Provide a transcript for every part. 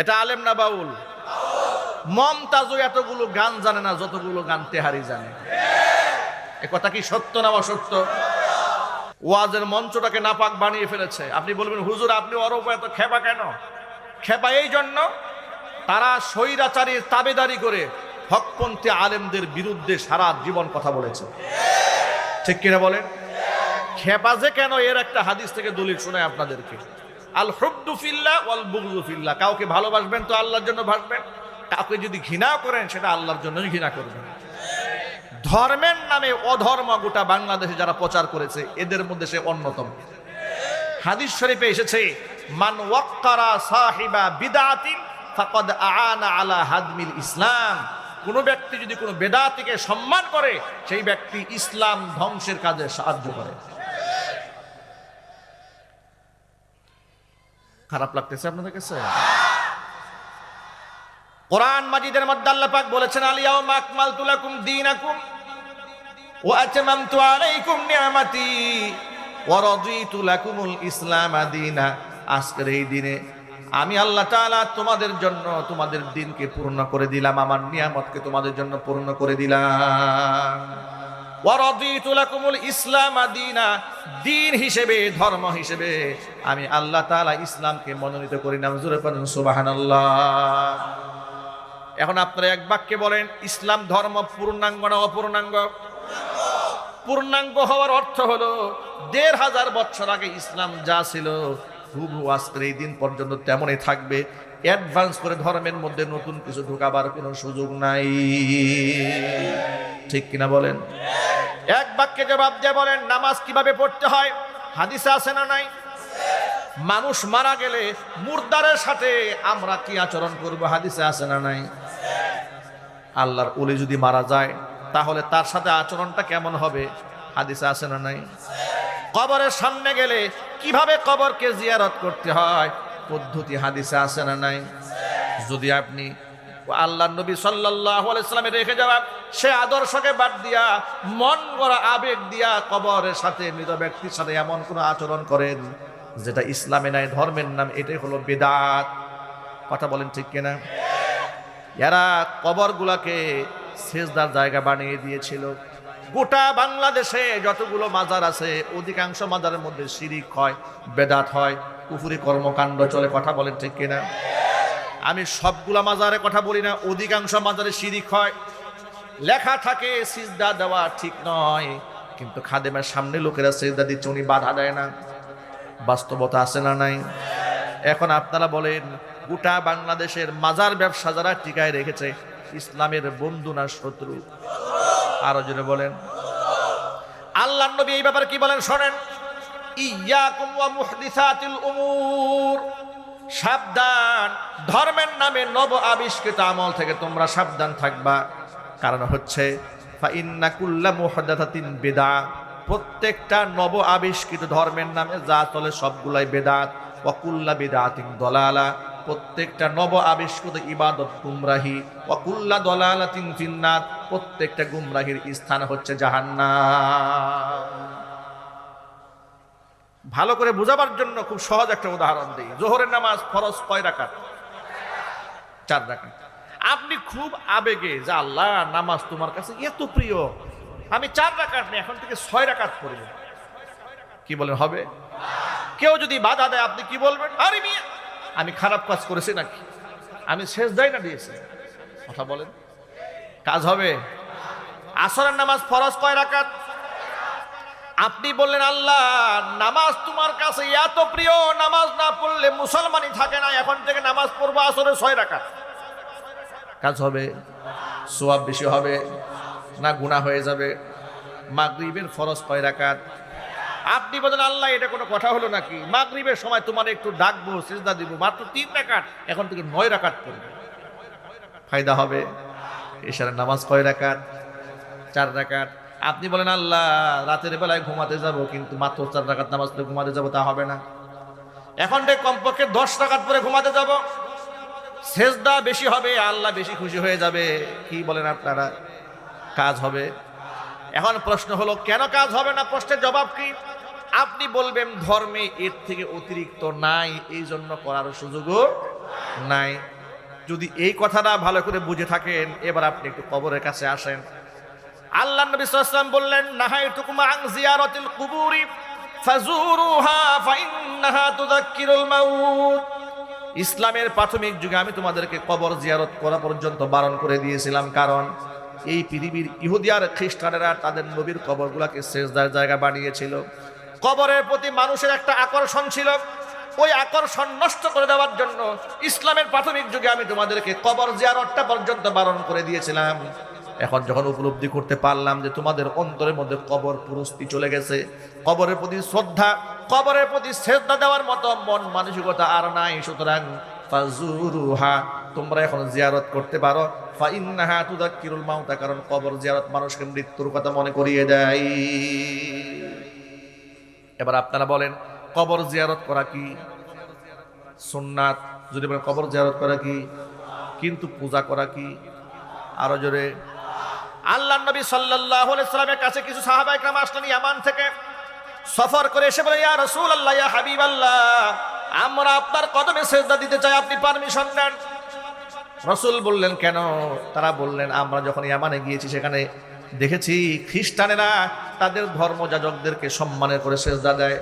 এটা আলেম না বাউল মমতাজও এতগুলো গান জানে না, যতগুলো গান তেহারি জানে। এ কথা কি সত্য না অসত্য? ওয়াজের মঞ্চটাকে নাপাক বানিয়ে ফেলেছে। আপনি বলবেন, হুজুর, আপনি অরব এত খেপা কেন? খেপা এই জন্য তারা স্বৈরাচারীর তাবেদারি করে হকপন্থী আলেমদের বিরুদ্ধে সারা জীবন কথা বলেছে। ঠিক কিনা বলেন? খেপা যে কেন? এর একটা হাদিস থেকে দলিল শোনায় আপনাদেরকে। আল হুব্দু ফিল্লা ওয়াল বুগদু ফিল্লা। কাউকে ভালোবাসবেন তো আল্লাহর জন্য ভাসবেন। কাউকে যদি ঘৃণা করেন, সেটা আল্লাহর জন্যই ঘৃণা করবেন। ধর্মের নামে অধর্ম গোটা বাংলাদেশে যারা প্রচার করেছে, এদের মধ্যে সে অন্যতম। হাদিস শরীফে এসেছে, মান ওয়াক্কারা সাহিবা বিদাতিন ফাকাদ আআনা আলা হাদমিল ইসলাম। কোন ব্যক্তি যদি কোনো বেদাতিকে সম্মান করে, সেই ব্যক্তি ইসলাম ধ্বংসের কাজে সাহায্য করে। খারাপ লাগতেছে আপনাদের কাছে? কোরআন মাজিদের মধ্যে আল্লাহ পাক বলেছেন আলিয়াউমা আকমালতু লাকুম দীনাকুম ওয়া আতমামতু আলাইকুম নি'মাতি ওয়া রাদিতু লাকুমুল ইসলাম দীনা। আজকের এই দিনে আমি আল্লাহ তাআলা তোমাদের জন্য তোমাদের দিনকে পূর্ণ করে দিলাম, আমার নিয়ামতকে তোমাদের জন্য পূর্ণ করে দিলাম। ইসলাম দীনা হিসেবে, ধর্ম হিসেবে। আমি আল্লাহ তাআলা ইসলামকে মনোনীত করি নাম জোরে পড়ুন সুবহানাল্লাহ। এখন আপনারা এক বাক্যে বলেন, ইসলাম ধর্ম পূর্ণাঙ্গ না অপূর্ণাঙ্গ? পূর্ণাঙ্গ হওয়ার অর্থ হলো, দেড় হাজার বছর আগে ইসলাম যা ছিল হুবু আজকের এই দিন পর্যন্ত তেমনই থাকবে। অ্যাডভান্স করে ধর্মের মধ্যে নতুন কিছু ঢুকাবার কোনো সুযোগ নাই। ঠিক কিনা বলেন? এক বাক্যে জবাব দিয়ে বলেন, নামাজ কীভাবে পড়তে হয়? হাদিসে আছে না নাই? মানুষ মারা গেলে মুর্দারের সাথে আমরা কি আচরণ করব? হাদিসে আছে না নাই? আল্লাহর ওলি যদি মারা যায়, তাহলে তার সাথে আচরণটা কেমন হবে? হাদিসে আছে না নাই? কবরের সামনে গেলে কীভাবে কবরকে জিয়ারত করতে হয়? পদ্ধতি হাদিসে আছে না নাই? যদি আপনি আল্লাহ নবী সাল্লাহ রেখে যাওয়া। সে আদর্শকে বাদ দিয়া, মন গড়া আবেগ দিয়া কবরের সাথে মৃত ব্যক্তির সাথে এমন কোনো আচরণ করেন যেটা ইসলামে নাই, ধর্মের নাম, এটাই হলো বেদাত। কথা বলেন ঠিক কিনা? এরা কবরগুলাকে সেজদার জায়গা বানিয়ে দিয়েছিল। গোটা বাংলাদেশে যতগুলো মাজার আছে, অধিকাংশ মাজারের মধ্যে শিরিক হয়, বেদাত হয়, কুফুরি কর্মকাণ্ড চলে। কথা বলেন ঠিক কিনা? আমি সবগুলা মাজারে কথা বলি না, অধিকাংশ মাজারে শিরিক হয়। লেখা থাকে, সিজদা দেওয়া ঠিক নয়, কিন্তু খাদেমের সামনে লোকেরা সিজদা দিচ্ছে, উনি বাধা দেয় না। বাস্তবতা আছে না নাই? এখন আপনারা বলেন, গোটা বাংলাদেশের মাজার ব্যবসা যারা টিকায় রেখেছে, ইসলামের বন্ধু না শত্রু? আরও জোরে বলেন। আল্লাহ নবী এই ব্যাপারে কি বলেন? শোনেন, ইয়াকুম ওয়া মুহদিসাতিল উমুর। সাবধান। ধর্মের নামে নব আবিষ্কৃত আমল থেকে তোমরা সাবধান থাকবা। কারণ হচ্ছে মুহদাতাতিন প্রত্যেকটা নব আবিষ্কৃত ধর্মের নামে যা চলে সবগুলাই বেদাত ওয়াকুল্লা বেদাতিন দলালা। প্রত্যেকটা নব আবিষ্কৃত ইবাদত গুমরাহি। ওয়াকুল্লা দলালাতিন ফিন্নাত প্রত্যেকটা গুমরাহির স্থান হচ্ছে জাহান্নাম। ভালো করে বোঝাবার জন্য খুব সহজ একটা উদাহরণ দিই। জোহরের নামাজ ফরজ কয় রাকাত? চার রাকাত। আপনি খুব আবেগে, যে আল্লাহ, নামাজ তোমার কাছে এত প্রিয়। আমি চার রাকাত নেই, এখন থেকে ছয় রাকাত পড়ব কি বলেন, হবে? কেউ যদি বাধা দেয়, আপনি কি বলবেন? আরে মিয়া, আমি খারাপ কাজ করেছি নাকি? আমি শেষ দেয় না দিয়েছি। কথা বলেন। কাজ হবে। আসরের নামাজ ফরজ কয় রাকাত? আপনি বললেন, আল্লাহ, নামাজ তোমার কাছে এত প্রিয়, নামাজ না পড়লে মুসলমানই থাকে না, এখন থেকে নামাজ পড়ব আসরে ছয় রাকাত। কাজ হবে, সোয়াব বেশি হবে, না গুণা হয়ে যাবে, মাগরিবের ফরজ কয় রাকাত। আপনি বলেন আল্লাহ, এটা কোনো কথা হলো নাকি? মাগরিবের সময় তোমার একটু ডাকবো, সিজদা দিব, মাত্র তিন রাকাত, এখন থেকে নয় রাকাত করবে ফায়দা হবে, এশারের নামাজ কয় রাকাত, চার রাকাত আপনি বলেন, আল্লাহ, রাতের বেলায় ঘুমাতে যাব, কিন্তু মাত্র চার রাকাত নামাজ পড়ে ঘুমাতে যাব, তা হবে না। এখন কমপক্ষে দশ রাকাত পরে ঘুমাতে যাব, সেজদা বেশি হবে, আল্লাহ বেশি খুশি হয়ে যাবে। কি বলেন আপনারা? কাজ হবে। এখন প্রশ্ন হলো, কেন কাজ হবে না? প্রশ্নের জবাব কি? আপনি বলবেন, ধর্মে এর থেকে অতিরিক্ত নাই এই জন্য করার সুযোগও নাই। যদি এই কথাটা ভালো করে বুঝে থাকেন, এবার আপনি একটু কবরের কাছে আসেন। আল্লাহ নবী সাল্লাল্লাহু বললেন নাহাইতুকুম আন জিয়ারাতিল কুবুরি ফাজুরুহা ফাইন্নাহা তুযাক্কিরুল মাউত। ইসলামের প্রাথমিক যুগে আমি তোমাদেরকে কবর জিয়ারত করা পর্যন্ত বারণ করে দিয়েছিলাম। কারণ এই পৃথিবীর ইহুদি আর খ্রিস্টানেরা তাদের নবীর কবরগুলোকে শেষদার জায়গা বানিয়েছিল। কবরের প্রতি মানুষের একটা আকর্ষণ ছিল। ওই আকর্ষণ নষ্ট করে দেওয়ার জন্য ইসলামের প্রাথমিক যুগে আমি তোমাদেরকে কবর জিয়ারতটা পর্যন্ত বারণ করে দিয়েছিলাম। এখন যখন উপলব্ধি করতে পারলাম যে তোমাদের অন্তরের মধ্যে কবর পুরস্তি চলে গেছে, কবরের প্রতি শ্রদ্ধা, কবরের প্রতি শ্রদ্ধা দেওয়ার মতো মন মানসিকতা আর নাই। সুতরাং ফাজুরুহা, তোমরা এখন জিয়ারত করতে পারো। ফাইন্নাহা মাউতা, কারণ কবর জিয়ারত মানুষকে মৃত্যুর কথা মনে করিয়ে দেয়। এবার আপনারা বলেন, কবর জিয়ারত করা কি? সুন্নাত, যদি বলেন কবর জিয়ারত করা কি? কিন্তু পূজা করা কি? আরও জোরে। আল্লাহ নবী আলাইহি সাল্লামের কাছে কিছু সাহাবা একরাম আসলেন ইয়ামান থেকে। সফর করে এসে বলে, ইয়া রাসূলুল্লাহ, ইয়া হাবিবাল্লাহ, আমরা আপনার কদমে সেজদা দিতে চাই, আপনি পারমিশন দেন রসুল বললেন, কেন? তারা বললেন, আমরা যখন ইয়ামানে গিয়েছি, সেখানে দেখেছি খ্রিস্টানেরা তাদের ধর্মযাজকদেরকে সম্মানের করে সেজদা দেয়।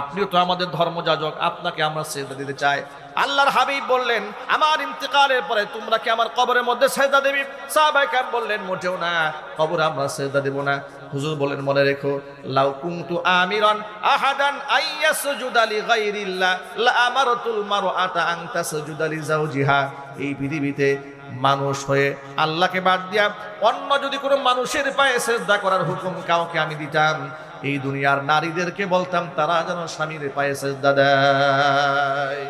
আপনিও তো আমাদের ধর্মযাজক, আপনাকে আমরা সেজদা দিতে চাই। আল্লাহর হাবিব বললেন, আমার ইন্তেকালের পরে তোমরা কি আমার কবরের মধ্যে সেজদা দেবি? সাহাবাইকার বললেন, মোটেও না, কবর আমরা সেজদা দেব না। হুজুর বলেন মনে রেখো, লাউ কুনতু আমিরান আহাদান আইয়াসজুদা লিগাইরিল্লাহ, লা আমারতুল মারআতা আন তাসজুদা লিজাওজিহা। এই পৃথিবীতে মানুষ হয়ে আল্লাহকে বাদ দিয়া অন্য যদি কোনো মানুষের পায়ে সেজদা করার হুকুম কাউকে আমি দিতাম এই দুনিয়ার নারীদেরকে বলতাম, তারা যেন স্বামীর পায়ে সেজদা দেয়।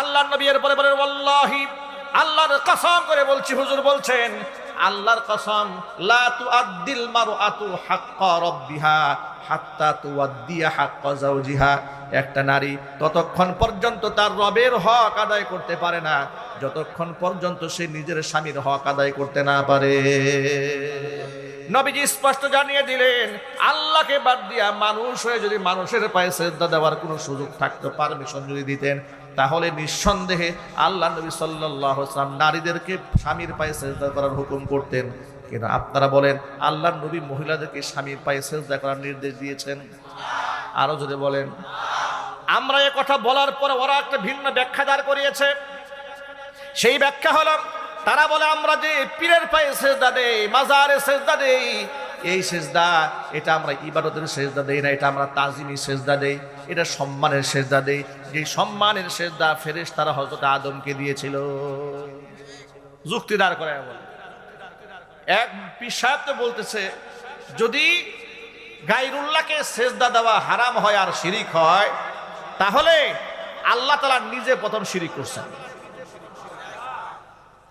আল্লাহ নবী এর পরে বলেন, ওয়াল্লাহি, আল্লাহর কসম করে বলছি, হুজুর বলছেন, আল্লাহর কসম, লা তুআদ্দিল মারআতু হাক্কা রাব্বিহা হাত্তা তুআদ্দিয়া হাক্কা জাওজিহা একটা নারী ততক্ষণ পর্যন্ত তার রবের হক আদায় করতে পারে না, যতক্ষণ পর্যন্ত সে নিজের স্বামীর হক আদায় করতে না পারে। নবীজি স্পষ্ট জানিয়ে দিলেন, আল্লাহকে বাদ দিয়া মানুষ হয়ে যদি মানুষের পায়ে শ্রদ্ধা দেওয়ার কোনো সুযোগ থাকতো পারমিশন যদি দিতেন, তাহলে নিঃসন্দেহে আল্লাহ নবী সাল্লাহ নারীদেরকে স্বামীর পায়ে শ্রদ্ধা করার হুকুম করতেন। কিন্তু আপনারা বলেন, আল্লাহ নবী মহিলাদেরকে স্বামীর পায়ে শ্রদ্ধা করার নির্দেশ দিয়েছেন? আরও যদি বলেন। আমরা এ কথা বলার পরে ওরা একটা ভিন্ন ব্যাখ্যা দাঁড় করিয়েছে। সেই ব্যাখ্যা হলো তারা বলে, আমরা যে পীরের পায়ে সেজদা দেই, মাজারে সেজদা দেই। এই সেজদা, এটা আমরা ইবাদতের সেজদা দেই না, এটা আমরা তাজিমি সেজদা দেই, এটা সম্মানের সেজদা দেই। যে সম্মানের সেজদা ফেরেশ তারা হজরত আদমকে দিয়েছিল। যুক্তি দাঁড় করে বলে। এক পিসাব তো বলতেছে, যদি গাইরুল্লাহকে সেজদা দেওয়া হারাম হয় আর শিরিক হয়, তাহলে আল্লাহ তালা নিজে প্রথম শিরিক করছেন।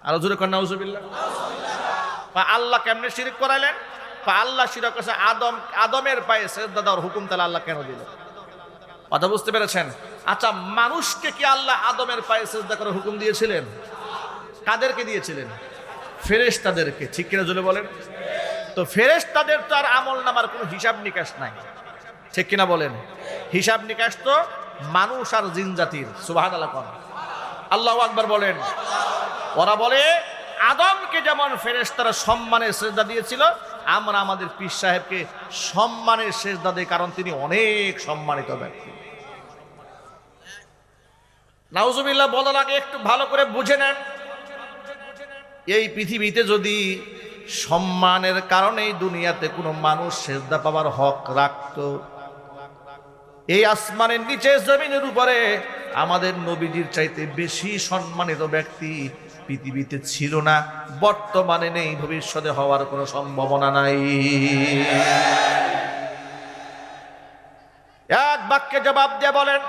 আরও জোরে কন্যা উজুবিল্লাহ বা আল্লাহ কেমনে শিরিক করাইলেন? আল্লাহ শিরক করছে, আদম, আদমের পায়ে সেজদা দেওয়ার হুকুম তাহলে আল্লাহ কেন দিলেন কথা বুঝতে পেরেছেন? আচ্ছা মানুষকে কি আল্লাহ আদমের পায়ে সেজদা করার হুকুম দিয়েছিলেন? কাদেরকে দিয়েছিলেন? ফেরেশতাদেরকে। ঠিক কিনা জোরে বলেন? তো ফেরেশ তাদের তো আর আমল নামার কোনো হিসাব নিকাশ নাই। ঠিক কিনা বলেন? হিসাব নিকাশ তো মানুষ আর জিন জাতির। সুবাহ আল্লাহ আকবর বলেন। ওরা বলে, আদমকে যেমন ফেরেশতারা সম্মানের সেজদা দিয়েছিল, আমরা আমাদের পীর সাহেবকে সম্মানের সেজদা দিই কারণ তিনি অনেক সম্মানিত ব্যক্তি। নাউজুবিল্লাহ, বলার আগে একটু ভালো করে বুঝে নেন। এই পৃথিবীতে যদি সম্মানের কারণেই দুনিয়াতে কোনো মানুষ সেজদা পাওয়ার হক রাখত, এই আসমানের নিচে জমিনের উপরে আমাদের নবীজির চাইতে বেশি সম্মানিত ব্যক্তি পৃথিবীতে ছিল না, বর্তমানে নেই, ভবিষ্যতে হওয়ার কোনো সম্ভাবনা নাই। এক বাক্যে জবাব দিয়ে বলেন,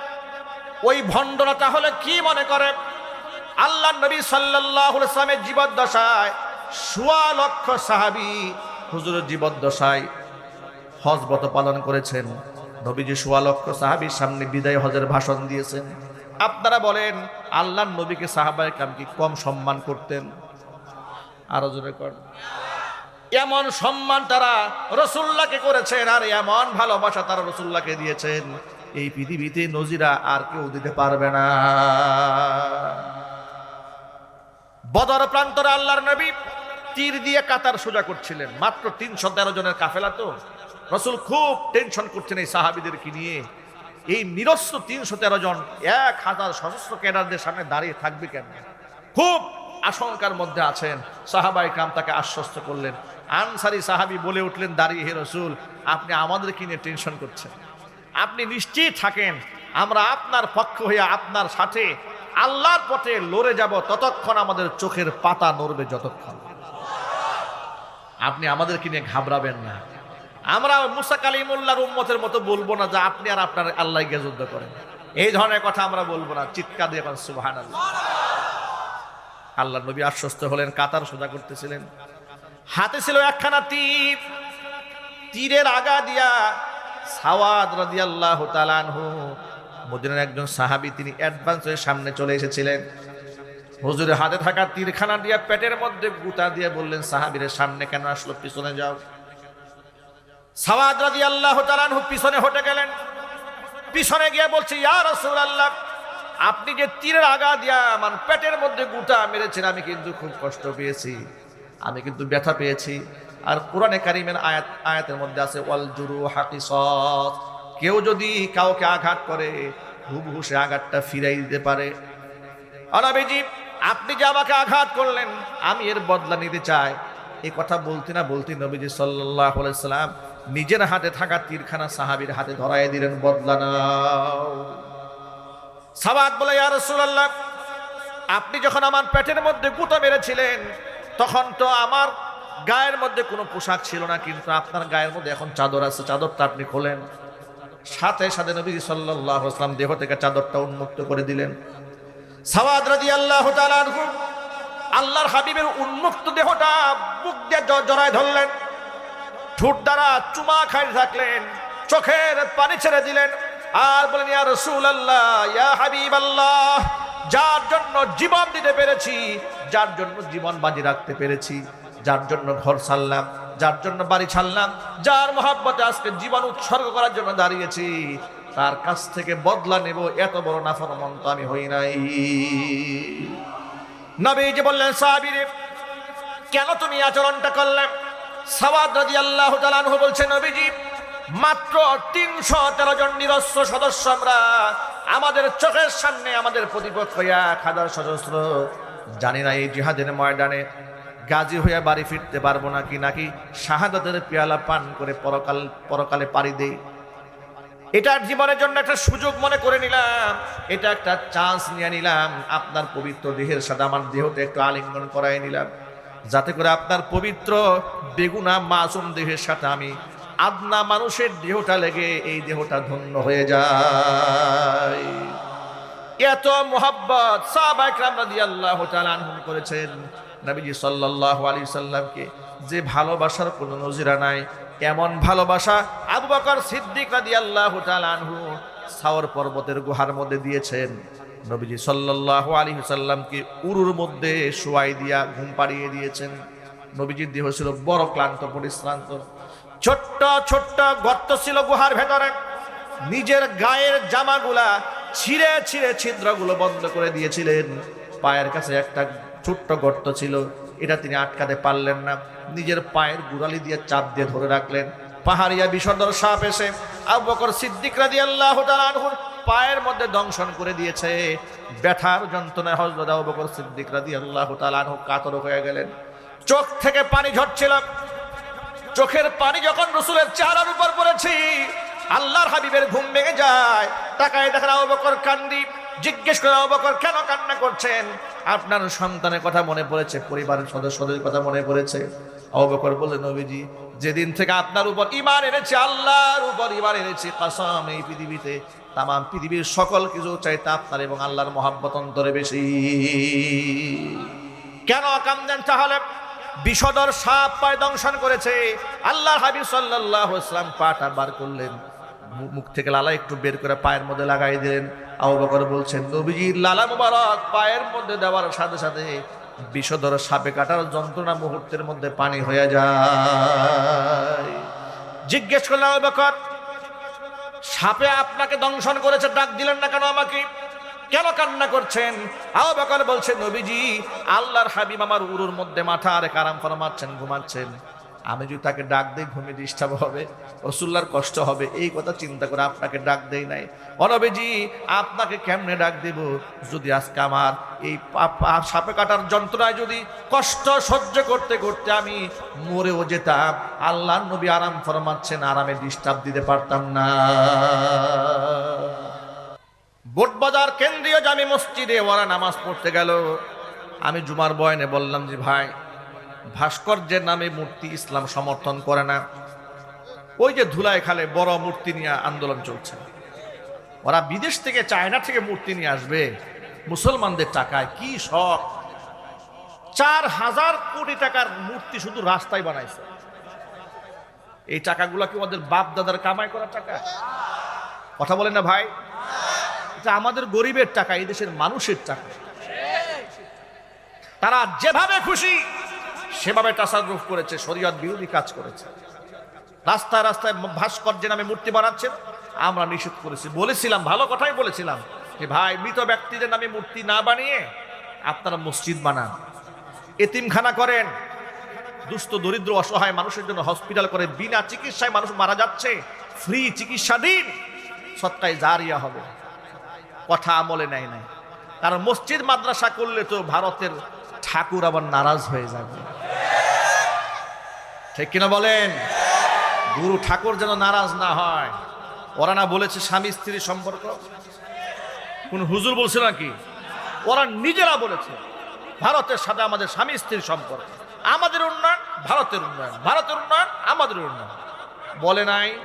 ওই ভণ্ডরা তাহলে কি মনে করে আল্লাহ নবী সাল্লাহ ইসলামের জীবদ্দশায় সোয়া লক্ষ সাহাবি হুজুরের জীবদ্দশায় হজবত পালন করেছেন। নবীজি সোয়া লক্ষ সাহাবির সামনে বিদায় হজের ভাষণ দিয়েছেন। আপনারা বলেন আল্লাহ নবীকে সাহাবায় কাম কি কম সম্মান করতেন? আরও জোরে কর। এমন সম্মান তারা রসুল্লাহকে করেছেন, আর এমন ভালোবাসা তারা রসুল্লাহকে দিয়েছেন। এই পৃথিবীতে নজিরা আর কেউ দিতে পারবে না। বদর প্রান্তরে আল্লাহর নবী তীর দিয়ে কাতার সোজা করছিলেন। মাত্র তিনশো তেরো জনের কাফেলা তো। রসুল খুব টেনশন করছেন এই সাহাবিদেরকে নিয়ে। এই নিরস্ত্র তিনশো তেরো জন এক হাজার সশস্ত্র ক্যাডারদের সামনে দাঁড়িয়ে থাকবে কেন? খুব আশঙ্কার মধ্যে আছেন সাহাবাই কাম তাকে আশ্বস্ত করলেন। আনসারি সাহাবি বলে উঠলেন, দাঁড়িয়ে হে রসুল, আপনি আমাদেরকে নিয়ে টেনশন করছেন। আপনি নিশ্চিত থাকেন। আমরা আপনার পক্ষ হয়ে আপনার সাথে আল্লাহর পথে লড়ে যাব ততক্ষণ আমাদের চোখের পাতা নড়বে যতক্ষণ। আপনি আমাদেরকে নিয়ে ঘাবড়াবেন না। আমরা মুসা কালিমুল্লাহর উম্মতের মতো বলব না যে আপনি আর আপনার আল্লাহ গিয়ে যুদ্ধ করেন। এই ধরনের কথা আমরা বলব না, চিৎকার দিয়ে এখন সুবাহান আল্লাহ নবী আশ্বস্ত হলেন, কাতার সোজা করতেছিলেন। হাতে ছিল একখানা তীর। তীরের আগা দিয়া সাওয়াদ রাদিয়াল্লাহু তাআলা আনহু, মদিনার একজন সাহাবী তিনি অ্যাডভান্স হয়ে সামনে চলে এসেছিলেন। হুজুরের হাতে থাকা তীরখানা দিয়া পেটের মধ্যে গুতা দিয়ে বললেন সাহাবীরের সামনে কেন আসলো, পিছনে যাও। সাওয়াদ রাদিয়াল্লাহু তাআলা আনহু পিছনে হটে গেলেন। পিছনে গিয়ে বলছে, ইয়া রাসূলুল্লাহ, আপনি যে তীরের আগা দিয়া আমার পেটের মধ্যে গুতা মেরেছেন, আমি কিন্তু খুব কষ্ট পেয়েছি। আমি কিন্তু ব্যথা পেয়েছি। আর কোরআনে কারিমের আয়াত, আয়াতের মধ্যে আছে, ওয়াল জুরু হাকিসত কেউ যদি কাউকে আঘাত করে, হুবহু সে আঘাতটা ফিরাই দিতে পারে। অনাবিজি, আপনি যে আমাকে আঘাত করলেন, আমি এর বদলা নিতে চাই। এই কথা বলতে না বলতে নবীজি সাল্লাহ সাল্লাম নিজের হাতে থাকা তীরখানা সাহাবীর হাতে ধরাই দিলেন, বদলা সাবাদ বলে, ইয়া রাসূলুল্লাহ, আপনি যখন আমার পেটের মধ্যে গুঁতো মেরেছিলেন, তখন তো আমার গায়ের মধ্যে কোনো পোশাক ছিল না, কিন্তু আপনার গায়ের মধ্যে এখন চাদর আছে, চাদরটা আপনি খোলেন। সাথে সাথে নবী সাল্লাহ দেহ থেকে চাদরটা উন্মুক্ত করে দিলেন। রাদিয়াল্লাহু তাআলা আনহু, আল্লাহর হাবিবের উন্মুক্ত দেহটা বুক দিয়ে জড়ায় ধরলেন। ঠোঁট দ্বারা চুমা খাই থাকলেন, চোখের পানি ছেড়ে দিলেন। আর বলেন, ইয়া রাসূলুল্লাহ, ইয়া হাবিবাল্লাহ, যার জন্য জীবন দিতে পেরেছি, যার জন্য জীবন বাজি রাখতে পেরেছি, যার জন্য ঘর ছাড়লাম, যার জন্য বাড়ি ছাড়লাম, যার মহাব্বতে আজকে জীবন উৎসর্গ করার জন্য দাঁড়িয়েছি, তার কাছ থেকে বদলা নেব এত বড় নাফরমান তো আমি হই নাই। নবীজি বললেন, সাহাবীরে, কেন তুমি আচরণটা করলে? আনহু বলছেন, নবীজি, মাত্র তিনশো তেরো জন সদস্য আমরা। আমাদের চোখের সামনে আমাদের প্রতিপক্ষ সশস্ত্র। জানি ময়দানে গাজী হয়ে বাড়ি ফিরতে পারব নাকি নাকি শাহাদাতের পেয়ালা পান করে পরকাল, পরকালে পাড়ি দেই? এটার জীবনের জন্য একটা সুযোগ মনে করে নিলাম। এটা একটা চান্স নিয়ে নিলাম। আপনার পবিত্র দেহের সাথে আমার দেহটা একটু আলিঙ্গন করাই নিলাম। যাতে করে আপনার পবিত্র বেগুনা মাসুম দেহের সাথে আমি আদনা মানুষের দেহটা লেগে এই দেহটা ধন্য হয়ে যায়। এত মোহাব্বত সাহাবাইকরাম রাদিয়াল্লাহু তাআলা আনহুম করেছেন। নবীজি সাল্লাল্লাহু আলাইহি সাল্লামকে যে ভালোবাসার কোনো নজিরা নাই, এমন ভালোবাসা আবু বকর সিদ্দিক রাদিয়াল্লাহু আনহু সাওর পর্বতের গুহার মধ্যে দিয়েছেন। নবীজি সাল্লাল্লাহু আলাইহি সাল্লামকে উরুর মধ্যে শোয়াই দিয়া ঘুম পাড়িয়ে দিয়েছেন। নবীজির দেহ ছিল বড় ক্লান্ত, পরিশ্রান্ত। ছোট্ট ছোট্ট গর্ত ছিল গুহার ভেতরে। নিজের গায়ের জামাগুলা ছিঁড়ে ছিঁড়ে ছিদ্রগুলো বন্ধ করে দিয়েছিলেন। পায়ের কাছে একটা ছোট্ট গর্ত ছিল। এটা তিনি আটকাতে পারলেন না। নিজের পায়ের গুড়ালি দিয়ে চাপ দিয়ে ধরে রাখলেন। পাহাড়িয়া বিষধর সাপ এসে আবু বকর সিদ্দিক রাদিয়াল্লাহু তাআলা পায়ের মধ্যে দংশন করে দিয়েছে। ব্যথার যন্ত্রণায় হযরত আবু বকর সিদ্দিক রাদিয়াল্লাহু তাআলা আনহু কাতর হয়ে গেলেন। চোখ থেকে পানি ঝরছিল। চোখের পানি যখন রসুলের চেহারার উপর পড়েছি, আল্লাহর হাবিবের ঘুম ভেঙে যায়। তাকায় দেখেন আবু বকর কান্দি। জিজ্ঞেস করে আবু বকর, কেন কান্না করছেন? আপনার সন্তানের কথা মনে পড়েছে, পরিবারের সদস্যদের কথা মনে পড়েছে। আবু বকর বললেন, নবীজি, যেদিন থেকে আপনার উপর ইমান এনেছে, আল্লাহর উপর ইমান এনেছে, কাসাম এই পৃথিবীতে তাম পৃথিবীর সকল কিছু চাইতে আপনার এবং আল্লাহর মহাব্বত অন্তরে বেশি। কেন কান্দেন তাহলে বিষদর সাপ পায় দংশন করেছে। আল্লাহ হাবিব সাল্লাহ ইসলাম পাটা বার করলেন। মুখ থেকে লালা একটু বের করে পায়ের মধ্যে লাগাই দিলেন। আবু বলছেন নবীজি লালা মুবারক পায়ের মধ্যে দেওয়ার সাথে সাথে বিষধর সাপে কাটার যন্ত্রণা মুহূর্তের মধ্যে পানি হয়ে যায়। জিজ্ঞেস করলাম আবু বকর সাপে আপনাকে দংশন করেছে, ডাক দিলেন না কেন আমাকে? কেন কান্না করছেন? আও বকর বলছে, নবীজি, আল্লাহর হাবিব আমার উরুর মধ্যে মাথা আরে কারাম ফরমাচ্ছেন, ঘুমাচ্ছেন। আমি যদি তাকে ডাক দিই, ঘুমে ডিস্টার্ব হবে রসুল্লার কষ্ট হবে, এই কথা চিন্তা করে আপনাকে ডাক দেই নাই। অনবেজি, আপনাকে কেমনে ডাক দেব? যদি আজকে আমার এই সাপে কাটার যন্ত্রণায় যদি কষ্ট সহ্য করতে করতে আমি মরেও যেতাম আল্লাহ নবী আরাম ফরমাচ্ছেন, আরামে ডিস্টার্ব দিতে পারতাম না। বোটবাজার কেন্দ্রীয় জামি মসজিদে ওরা নামাজ পড়তে গেল। আমি জুমার বয়নে বললাম যে, ভাই ভাস্কর্যের নামে মূর্তি ইসলাম সমর্থন করে না। ওই যে ধুলায় খালে বড় মূর্তি নিয়ে আন্দোলন চলছে। ওরা বিদেশ থেকে চায়না থেকে মূর্তি নিয়ে আসবে। মুসলমানদের টাকায় কি শখ? চার হাজার কোটি টাকার মূর্তি শুধু রাস্তায় বানাইছে। এই টাকাগুলো কি ওদের বাপ দাদার কামাই করার টাকা? কথা বলেন না ভাই। এটা আমাদের গরিবের টাকা, এই দেশের মানুষের টাকা। তারা যেভাবে খুশি সেভাবে টাসাগ্রুফ করেছে, শরীয়ত বিরোধী কাজ করেছে। রাস্তায় রাস্তায় ভাস্কর্যের নামে মূর্তি বানাচ্ছেন। আমরা নিষেধ করেছি। বলেছিলাম, ভালো কথাই বলেছিলাম যে, ভাই, মৃত ব্যক্তিদের নামে মূর্তি না বানিয়ে আপনারা মসজিদ বানান। এতিমখানা করেন। দুস্থ, দরিদ্র, অসহায় মানুষের জন্য হসপিটাল করে বিনা চিকিৎসায় মানুষ মারা যাচ্ছে। ফ্রি চিকিৎসা দিন সত্তায় জারিয়া হবে। কথা আমলে নেয় নাই। কারণ মসজিদ মাদ্রাসা করলে তো ভারতের ঠাকুর আবার নারাজ হয়ে যাবে। ঠিক কিনা বলেন? গুরু ঠাকুর যেন নারাজ না হয়। ওরা না বলেছে স্বামী স্ত্রীর সম্পর্ক। কোন হুজুর বলছে নাকি? ওরা নিজেরা বলেছে, ভারতের সাথে আমাদের স্বামী স্ত্রীর সম্পর্ক। আমাদের উন্নয়ন, ভারতের উন্নয়ন। ভারতের উন্নয়ন, আমাদের উন্নয়ন। বলে নাই?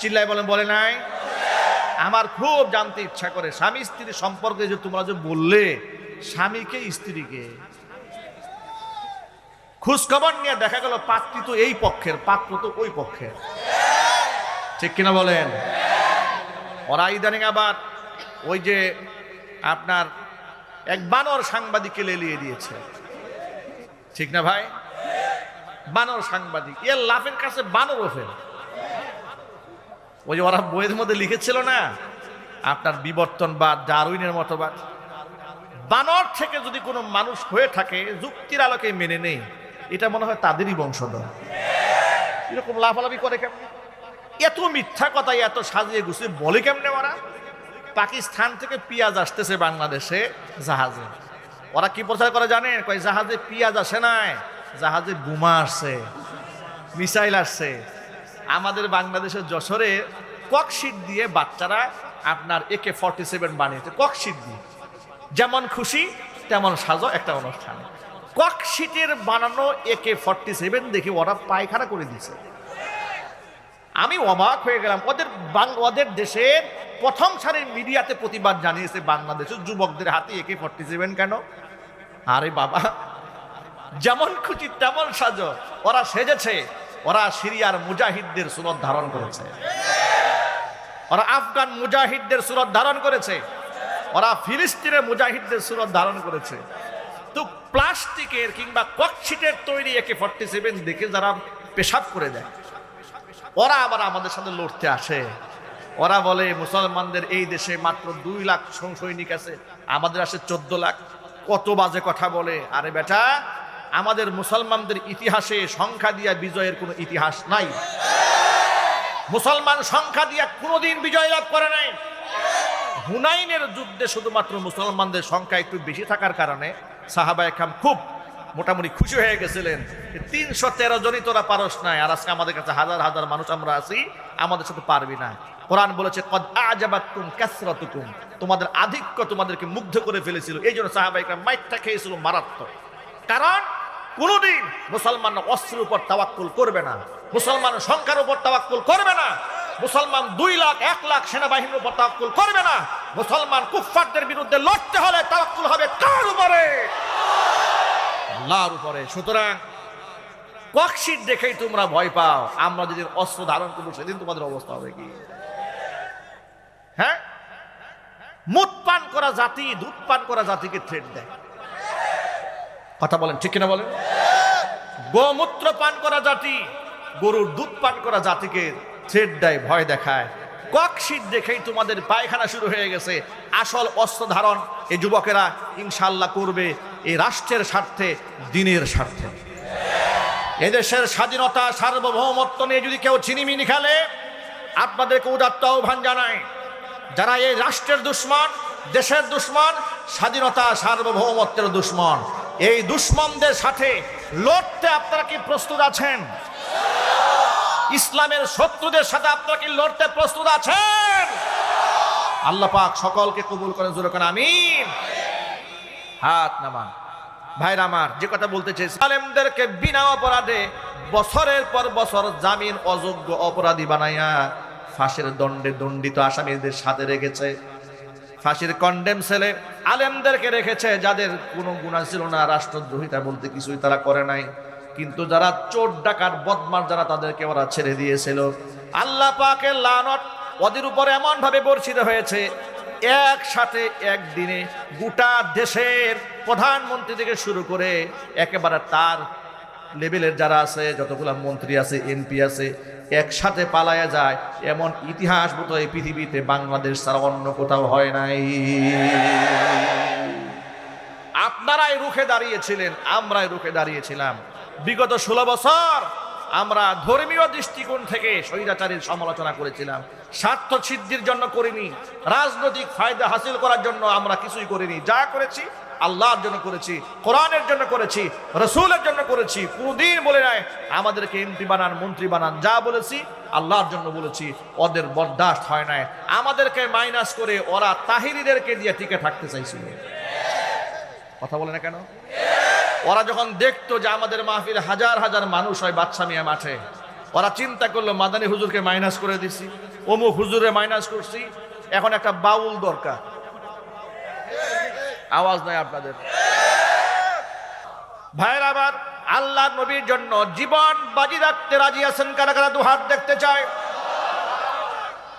চিল্লাই বলেন, বলে নাই? আমার খুব জানতে ইচ্ছা করে, স্বামী স্ত্রীর সম্পর্কে যে তোমরা যে বললে স্বামীকে, স্ত্রীকে। খোঁজ খবর নিয়ে দেখা গেল পাত্রী তো এই পক্ষের, পাত্র তো ওই পক্ষের। ঠিক কিনা বলেন? ওরা ইদানিং আবার ওই যে আপনার এক বানর সাংবাদিককে লেলিয়ে দিয়েছে। ঠিক না ভাই? বানর সাংবাদিক। এর লাফের কাছে বানর ওঠে ওই যে ওরা বইয়ের মধ্যে লিখেছিল না? আপনার বিবর্তনবাদ, ডারউইনের মতবাদ। বানর থেকে যদি কোনো মানুষ হয়ে থাকে, যুক্তির আলোকে মেনে নেই এটা মনে হয় তাদেরই বংশধর। এরকম লাফালাফি করে কেমন? এত মিথ্যা কথা, এত সাজিয়ে গুছিয়ে বলে কেমনে ওরা? পাকিস্তান থেকে পেঁয়াজ আসতেছে বাংলাদেশে জাহাজে। ওরা কি প্রচার করে জানেন? কয়, জাহাজে পেঁয়াজ আসে নাই, জাহাজে বোমা আসছে, মিসাইল আসছে। আমাদের বাংলাদেশের যশোরে ককশিট দিয়ে বাচ্চারা আপনার একে ফর্টি সেভেন বানিয়েছে ককশিট দিয়ে। যেমন খুশি, তেমন সাজো একটা অনুষ্ঠানে। ককশিটের বানানো একে ফর্টি সেভেন দেখে ওরা পায়খানা করে দিছে আমি অবাক হয়ে গেলাম, ওদের ওদের দেশের প্রথম সারির মিডিয়াতে প্রতিবাদ জানিয়েছে বাংলাদেশের যুবকদের হাতে একে ফর্টি সেভেন কেন? আরে বাবা, যেমন খুশি, তেমন সাজো। ওরা সেজেছে, ওরা সিরিয়ার মুজাহিদদের সুরত ধারণ করেছে। ওরা আফগান মুজাহিদদের সুরত ধারণ করেছে। ওরা ফিলিস্তিনের মুজাহিদদের সুরত ধারণ করেছে। তো প্লাস্টিকের কিংবা ককশিটের তৈরি একে ফর্টি সেভেন দেখে যারা পেশাব করে দেয়, ওরা আবার আমাদের সাথে লড়তে আসে। ওরা বলে, মুসলমানদের এই দেশে মাত্র দুই লাখ সৈনিক আছে, আমাদের আসে চোদ্দ লাখ। কত বাজে কথা বলে। আরে বেটা, আমাদের মুসলমানদের ইতিহাসে সংখ্যা দিয়া বিজয়ের কোনো ইতিহাস নাই। মুসলমান সংখ্যা দিয়া কোনোদিন বিজয় লাভ করে নাই। হুনাইনের যুদ্ধে শুধুমাত্র মুসলমানদের সংখ্যা একটু বেশি থাকার কারণে সাহাবা একরাম খুব মোটামুটি খুশি হয়ে গেছিলেন তিনশো তেরো জনই তোরা পারস নাই, আর আজকে আমাদের কাছে হাজার হাজার মানুষ আমরা আছি, আমাদের সাথে পারবি না। কোরআন বলেছে, কদ আজাবাতুম কাসরাতুকুম তোমাদের আধিক্য তোমাদেরকে মুগ্ধ করে ফেলেছিল। এই জন্য সাহাবা একরাম মাইকটা খেয়েছিল মারাত্মক। কারণ কোনোদিন মুসলমান অস্ত্রের উপর তাওয়াক্কুল করবে না মুসলমান সংখ্যার উপর তাওয়াক্কুল করবে না। মুসলমান দুই লাখ, এক লাখ সেনাবাহিনীর উপর তাওয়াক্কুল করবে না। মুসলমান কুফফারদের বিরুদ্ধে লড়তে হলে তাওয়াক্কুল হবে কার উপরে? আল্লাহর উপরে। সুতরাং, ককশিট দেখেই তোমরা ভয় পাও। আমরা যেদিন অস্ত্র ধারণ করব, সেদিন তোমাদের অবস্থা হবে কি? হ্যাঁ? মুদ পান করা জাতি দুধ পান করা জাতিকে থ্রেট দেয়। কথা বলেন, ঠিক কিনা বলেন? গোমূত্র পান করা জাতি, গরুর দুধ পান করা জাতিকে থ্রেট দেয় ভয় দেখায়। ককশিট দেখেই তোমাদের পায়খানা শুরু হয়ে গেছে। আসল অস্ত্র ধারণ এই যুবকেরা ইনশাল্লাহ করবে এই রাষ্ট্রের স্বার্থে, দিনের স্বার্থে। এদেশের স্বাধীনতা, সার্বভৌমত্ব নিয়ে যদি কেউ চিনিমিনি খেলে, আপনাদেরকে উদাত্ত আহ্বান জানায় যারা এই রাষ্ট্রের দুশ্মন, দেশের দুশ্মন, স্বাধীনতা, সার্বভৌমত্বের দুশ্মন, এই দুশ্মনদের সাথে লড়তে আপনারা কি প্রস্তুত আছেন? ইসলামের শত্রুদের সাথে কি লড়তে প্রস্তুত আছেন। আল্লাহ পাক সকলকে কবুল করেন, জোরে করেন, আমিন। হাত নামান। ভাইরা আমার, যে কথা বলতে চেয়েছি আলেমদেরকে বিনা অপরাধে বছরের পর বছর জামিন অযোগ্য অপরাধী বানাইয়া ফাঁসের দণ্ডে দণ্ডিত আসামিদের সাথে রেখেছে। ফাঁসির কন্ডেম সেলে আলেমদেরকে রেখেছে, যাদের কোনো গুণা ছিল না, রাষ্ট্রদ্রোহিতা বলতে কিছুই তারা করে নাই। কিন্তু যারা চোর ডাকাত বদমার যারা তাদেরকে ওরা ছেড়ে দিয়েছিল। আল্লাহ পাকের লানত ওদের উপর এমন ভাবে বর্ষিত হয়েছে, একসাথে একদিনে গোটা দেশের প্রধানমন্ত্রী থেকে শুরু করে একেবারে তার লেভেলের যারা আছে, যতগুলো মন্ত্রী আছে, এমপি আছে, একসাথে পালায়া যায়। এমন ইতিহাস মতো এই পৃথিবীতে বাংলাদেশ ছাড়া অন্য কোথাও হয় নাই। আপনারাই রুখে দাঁড়িয়েছিলেন, আমরাই রুখে দাঁড়িয়েছিলাম। বিগত ষোলো বছর আমরা ধর্মীয় দৃষ্টিকোণ থেকে স্বৈরাচারীর সমালোচনা করেছিলাম। স্বার্থ সিদ্ধির জন্য করিনি, রাজনৈতিক ফায়দা হাসিল করার জন্য আমরা কিছুই করিনি। যা করেছি, আল্লাহর জন্য করেছি, কোরআনের জন্য করেছি, রসুলের জন্য করেছি, কোনদিন বলে নাই, আমাদেরকে এমপি বানান, মন্ত্রী বানান, যা বলেছি, আল্লাহর জন্য বলেছি, ওদের বরদাস্ত হয় নাই। আমাদেরকে মাইনাস করে ওরা তাহিরিদেরকে দিয়ে টিকে থাকতে চাইছিল। কথা বলে না কেন? ওরা যখন দেখতো যে আমাদের মাহফিল হাজার হাজার মানুষ হয় বাচ্চা মিয়া মাঠে, ওরা চিন্তা করল, মাদানী হুজুরকে মাইনাস করে দিছি, অমুক হুজুরে মাইনাস করছি, এখন একটা বাউল দরকার। আওয়াজ নাই আপনাদের। ভাইয়ের আবার আল্লাহ নবীর জন্য জীবন বাজি রাখতে রাজি আছেন কারা কারা? দু হাত দেখতে চায়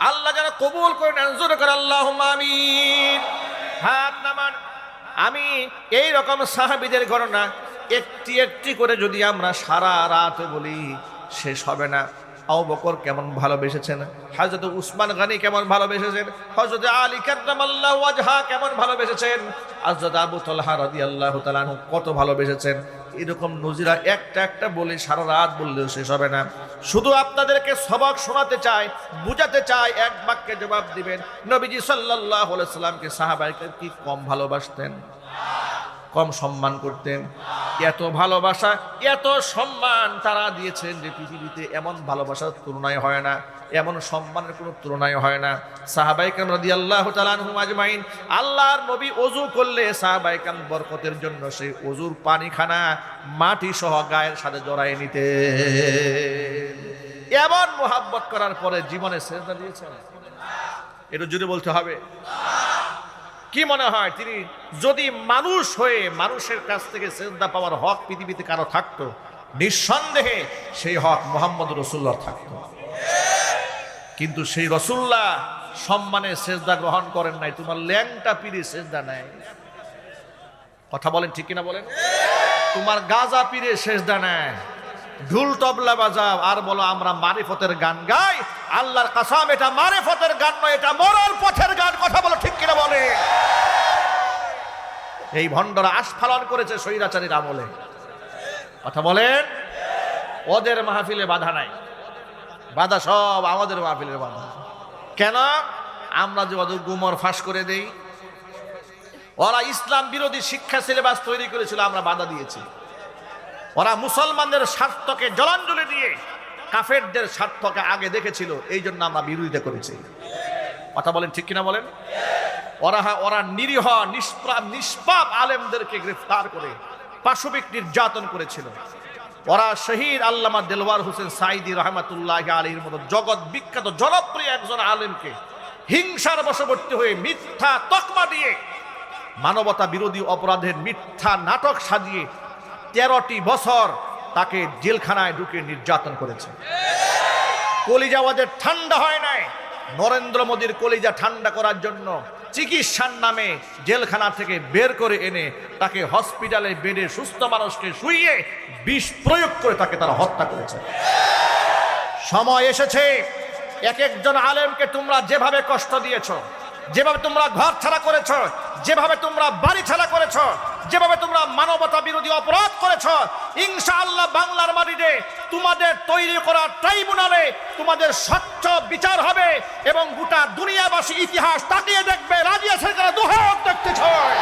আল্লাহ যেন কবুল করে নেন জোরে করে আল্লাহ হাত নামান। আমি এই রকম সাহাবিদের ঘটনা একটি একটি করে যদি আমরা সারা রাত বলি, শেষ হবে না। আবু বকর কেমন ভালোবেসেছেন? হজরত উসমান গানি কেমন ভালোবেসেছেন? হজরত আলী কাদ্দামাল্লাহ কেমন ভালোবেসেছেন? হজরত আবু তলহা রাদিয়াল্লাহু তাআলা কত ভালোবেসেছেন? এরকম নজিরা একটা একটা বলে সারা রাত বললেও শেষ হবে না। শুধু আপনাদেরকে সবক শোনাতে চাই, বুঝাতে চাই, এক বাক্যে জবাব দিবেন। নবীজি সাল্লাহ সাল্লামকে সাহাবাইকে কি কম ভালোবাসতেন? কম সম্মান করতেন। এত ভালোবাসা, এত সম্মান তারা দিয়েছেন যে পৃথিবীতে এমন ভালোবাসার তুলনায় হয় না, এমন সম্মানের কোনো তুলনায় হয় না। সাহাবাইকাম রাদি আল্লাহ আজমাইন, আল্লাহর নবী অজু করলে সাহাবাইকাম বরকতের জন্য সেই অজুর পানিখানা মাটি সহ গায়ের সাথে জড়াই নিতে এমন মোহাব্বত করার পরে জীবনে সেজদা দিয়েছেন? এটা জুড়ে বলতে হবে। কি মনে হয়, তিনি যদি মানুষ হয়ে মানুষের কাছ থেকে শ্রদ্ধা পাওয়ার হক পৃথিবীতে কারও থাকতো, নিঃসন্দেহে সেই হক মোহাম্মদ রসুল্লাহ থাকতো। কিন্তু সেই রসুল্লাহ সম্মানে সেজদা গ্রহণ করেন নাই, তোমার ল্যাংটা পিড়ি সেজদা নেয়। কথা বলেন ঠিক কিনা বলেন? তোমার গাজা পিড়ে সেজদা নেয়। ঢুল তবলা বাজাও, আর বলো, আমরা মারিফতের গান গাই, আল্লাহর কাসাম, এটা মারিফতের গান এই ভণ্ডরা আস্ফালন করেছে স্বৈরাচারীর আমলে। কথা বলেন? ওদের মাহফিলে বাধা নাই। বাধা সব আমাদের মাহফিলের বাধা। কেন? আমরা যে ওদের গুমর ফাঁস করে দেই। ওরা ইসলাম বিরোধী শিক্ষা সিলেবাস তৈরি করেছিল, আমরা বাধা দিয়েছি। ওরা মুসলমানদের স্বার্থকে জলাঞ্জলি দিয়ে কাফেরদের স্বার্থকে আগে দেখেছিল, এই জন্য আমরা বিরোধিতা করেছি। কথা বলেন ঠিক কিনা বলেন? ওরা ওরা নিরীহ নিষ্পাপ নিষ্পাপ আলেমদেরকে গ্রেফতার করে পাশবিক নির্যাতন করেছিল। ওরা শহীদ আল্লামা দেলওয়ার হোসেন সাইদি রহমাতুল্লাহ আলীর মতো জগৎ বিখ্যাত, জনপ্রিয় একজন আলেমকে হিংসার বশবর্তী হয়ে মিথ্যা তকমা দিয়ে, মানবতা বিরোধী অপরাধের মিথ্যা নাটক সাজিয়ে তেরোটি বছর তাকে জেলখানায় ঢুকে নির্যাতন করেছে। কলিজা ওদের ঠান্ডা হয় নাই। নরেন্দ্র মোদীর কলিজা ঠান্ডা করার জন্য চিকিৎসার নামে জেলখানা থেকে বের করে এনে তাকে হসপিটালে বেডে সুস্থ মানুষকে শুইয়ে বিষ প্রয়োগ করে তাকে তারা হত্যা করেছে। সময় এসেছে। এক একজন আলেমকে তোমরা যেভাবে কষ্ট দিয়েছ যেভাবে তোমরা ঘর ছাড়া করেছ, যেভাবে তোমরা বাড়ি ছাড়া করেছ, যেভাবে তোমরা মানবতা বিরোধী অপরাধ করেছ, ইনশাআল্লাহ বাংলার মাটিতে তোমাদের তৈরি করা ট্রাইব্যুনালে তোমাদের স্বচ্ছ বিচার হবে এবং গোটা দুনিয়াবাসী ইতিহাস তাকিয়ে দেখবে, রাজিয়া সরকার দোহার দেখতে ছয়